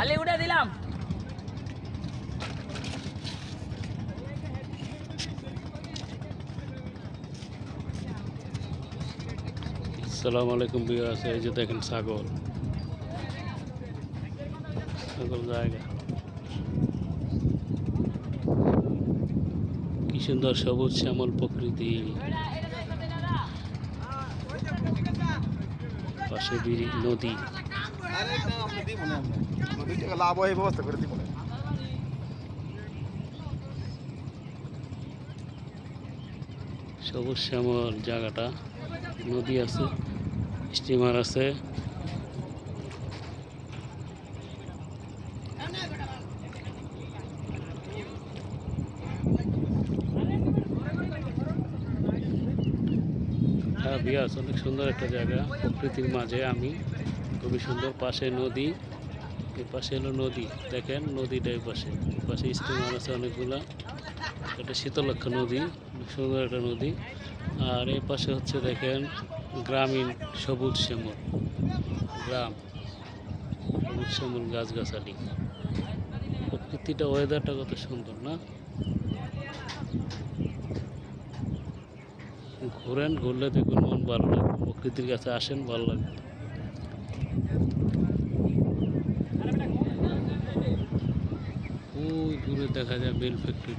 আলি উঠে দিলাম। আসসালামু আলাইকুম বিয়াস এই যে দেখেন ছাগল ছাগল জায়গা। কি সুন্দর সবুজ শ্যামল প্রকৃতি। পাশে নদী। সবুজ শ্যামল জায়গাটা। নদী আছে, স্টিমার আছে। হ্যাঁ বিয়াস অনেক সুন্দর একটা জায়গা। প্রকৃতির মাঝে আমি। খুবই সুন্দর, পাশে নদী এর পাশে হলো নদী, দেখেন নদীটা এই পাশে পাশে স্টিমার আছে অনেকগুলা, এটা শীতলক্ষ্যা নদী, সুন্দর একটা নদী, আর এই পাশে হচ্ছে দেখেন গ্রামীণ সবুজ শ্যামল, গ্রাম, সবুজ শ্যামল গাছগাছালি, প্রকৃতিটা ওয়েদারটা কত সুন্দর, না? ঘোরেন, ঘুরলে দেখুন মন ভালো লাগবে, প্রকৃতির কাছে আসেন, ভালো লাগবে। ওই দূরে দেখা যায় বেল ফ্যাক্টরি